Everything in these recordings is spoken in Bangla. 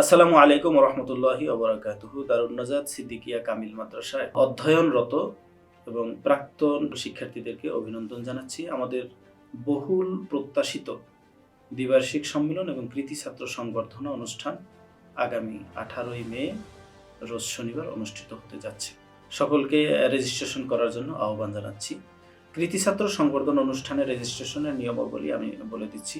আসসালামু আলাইকুম রহমতুল্লাহি অবরাকাতুহু দারুণ নাজাদ সিদ্দিকিয়া কামিল মাদ্রাসায় অধ্যয়নরত এবং প্রাক্তন শিক্ষার্থীদেরকে অভিনন্দন জানাচ্ছি। আমাদের বহুল প্রত্যাশিত দ্বিবার্ষিক সম্মেলন এবং কৃতি ছাত্র সংবর্ধনা অনুষ্ঠান আগামী আঠারোই মে, রোজ শনিবার অনুষ্ঠিত হতে যাচ্ছে। সকলকে রেজিস্ট্রেশন করার জন্য আহ্বান জানাচ্ছি। কৃতি ছাত্র সংবর্ধনা অনুষ্ঠানের রেজিস্ট্রেশনের নিয়মাবলী আমি বলে দিচ্ছি।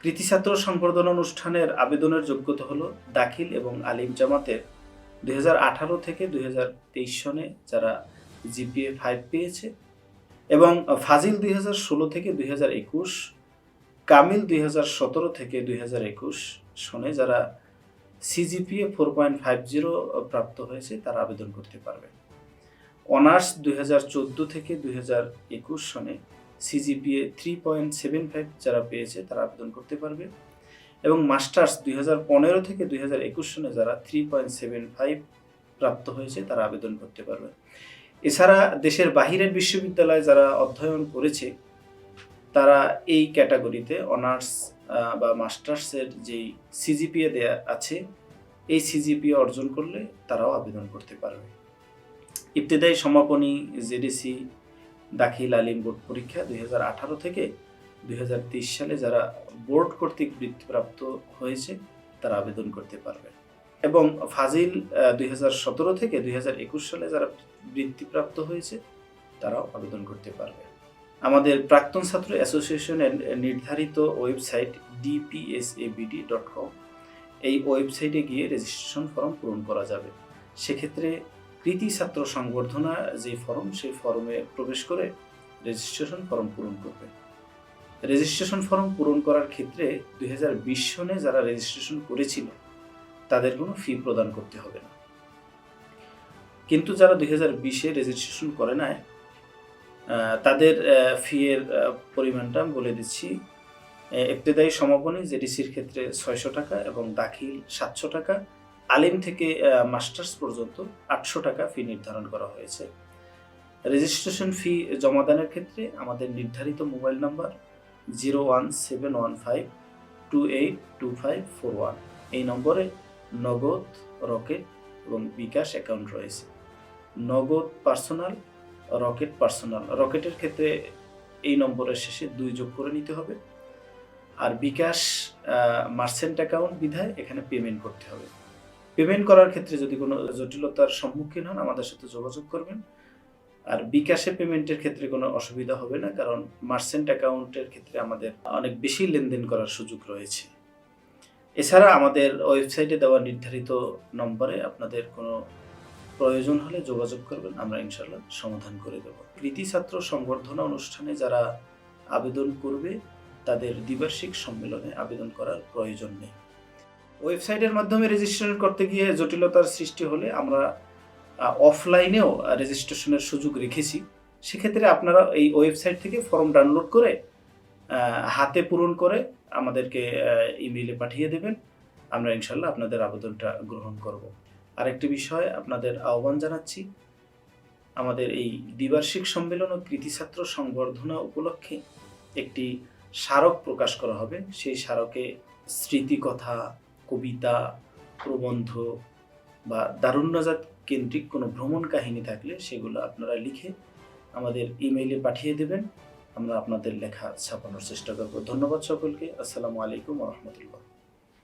কৃতি ছাত্র সংবর্ধনা অনুষ্ঠানের আবেদনের যোগ্যতা হলো দাখিল এবং আলিম জামাতের দুই হাজার আঠারো থেকে দুই হাজার তেইশ সনে যারা জিপিএ ফাইভ পেয়েছে এবং ফাজিল দুই হাজার ষোলো থেকে দুই কামিল দুই হাজার সতেরো থেকে দুই সনে যারা CGPA four point five zero প্রাপ্ত হয়েছে তারা আবেদন করতে পারবে। অনার্স দুই হাজার চোদ্দ থেকে দুই সনে CGPA three point seven five যারা পেয়েছে তারা আবেদন করতে পারবে। এবং মাস্টার্স দুই হাজার পনেরো থেকে দুই হাজার একুশ সনে যারা থ্রি পয়েন্ট সেভেন ফাইভ প্রাপ্ত হয়েছে তারা আবেদন করতে পারবে। এছাড়া দেশের বাহিরের বিশ্ববিদ্যালয়ে যারা অধ্যয়ন করেছে, তারা এই ক্যাটাগরিতে অনার্স বা মাস্টার্সের যেই সিজিপিএ দেয়া আছে, এই সিজিপিএ অর্জন করলে তারাও আবেদন করতে পারবে। ইবতেদায়ী সমাপনী, জেডিসি দাখিল আলিম বোর্ড পরীক্ষা দুই হাজার আঠারো থেকে দুই হাজার তেইশ সালে যারা বোর্ড কর্তৃক বৃত্তিপ্রাপ্ত হয়েছে, তারা আবেদন করতে পারবে। এবং ফাজিল দুই হাজার সতেরো থেকে দুই হাজার একুশ সালে যারা বৃত্তিপ্রাপ্ত হয়েছে, তারাও আবেদন করতে পারবে। আমাদের প্রাক্তন ছাত্র অ্যাসোসিয়েশনের নির্ধারিত ওয়েবসাইট ডিপিএসএবিডি ডট কম এই ওয়েবসাইটে গিয়ে রেজিস্ট্রেশন ফর্ম পূরণ করা যাবে। সেক্ষেত্রে কৃতি ছাত্র সংবর্ধনা যে ফর্ম, সেই ফর্মে প্রবেশ করে রেজিস্ট্রেশন ফর্ম পূরণ করবে। রেজিস্ট্রেশন ফর্ম পূরণ করার ক্ষেত্রে দুই সনে যারা রেজিস্ট্রেশন করেছিল, তাদের কোনো ফি প্রদান করতে হবে না। কিন্তু যারা দুই হাজার বিশে রেজিস্ট্রেশন করে নাই তাদের ফি এর পরিমাণটা বলে দিচ্ছি ইবতেদায়ী সমাপনী জেডিসির ক্ষেত্রে ছয়শো টাকা এবং দাখিল সাতশো টাকা। আলিম থেকে মাস্টার্স পর্যন্ত আটশো টাকা ফি নির্ধারণ করা হয়েছে। রেজিস্ট্রেশন ফি জমাদানের ক্ষেত্রে আমাদের নির্ধারিত mobile number zero one seven one five two eight two five four one এই নম্বরে নগদ, রকেট এবং বিকাশ অ্যাকাউন্ট রয়েছে। নগদ পার্সোনাল রকেট পার্সোনাল রকেটের ক্ষেত্রে এই নম্বরের শেষে দুই যোগ করে নিতে হবে। আর বিকাশ মার্সেন্ট অ্যাকাউন্ট বিধায় এখানে পেমেন্ট করতে হবে। পেমেন্ট করার ক্ষেত্রে যদি কোনো জটিলতার সম্মুখীন হন, আমাদের সাথে যোগাযোগ করবেন। আর বিকাশে পেমেন্টের ক্ষেত্রে কোনো অসুবিধা হবে না, কারণ মার্চেন্ট অ্যাকাউন্টের ক্ষেত্রে আমাদের অনেক বেশি লেনদেন করার সুযোগ রয়েছে। এছাড়া আমাদের ওয়েবসাইটে দেওয়া নির্ধারিত নম্বরে আপনাদের কোনো প্রয়োজন হলে যোগাযোগ করবেন, আমরা ইনশাল্লাহ সমাধান করে দেব। কৃতি ছাত্র সংবর্ধনা অনুষ্ঠানে যারা আবেদন করবে, তাদের দ্বিবার্ষিক সম্মেলনে আবেদন করার প্রয়োজন নেই। ওয়েবসাইটের মাধ্যমে রেজিস্ট্রেশন করতে গিয়ে জটিলতার সৃষ্টি হলে আমরা অফলাইনেও রেজিস্ট্রেশনের সুযোগ রেখেছি। সেক্ষেত্রে আপনারা এই ওয়েবসাইট থেকে ফর্ম ডাউনলোড করে হাতে পূরণ করে আমাদেরকে ইমেইলে পাঠিয়ে দেবেন। আমরা ইনশাল্লাহ আপনাদের আবেদনটা গ্রহণ করব। আরেকটি বিষয় আপনাদের আহ্বান জানাচ্ছি, আমাদের এই দ্বিবার্ষিক সম্মেলন ও কৃতি ছাত্র সংবর্ধনা উপলক্ষে একটি স্মারক প্রকাশ করা হবে। সেই স্মারকে স্মৃতিকথা কবিতা, প্রবন্ধ বা দারুণ্যজাত কেন্দ্রিক কোনো ভ্রমণ কাহিনী থাকলে সেগুলো আপনারা লিখে আমাদের ইমেইলে পাঠিয়ে দেবেন। আমরা আপনাদের লেখা ছাপানোর চেষ্টা করব। ধন্যবাদ সকলকে। আসসালামু আলাইকুম রহমতুল্লাহ।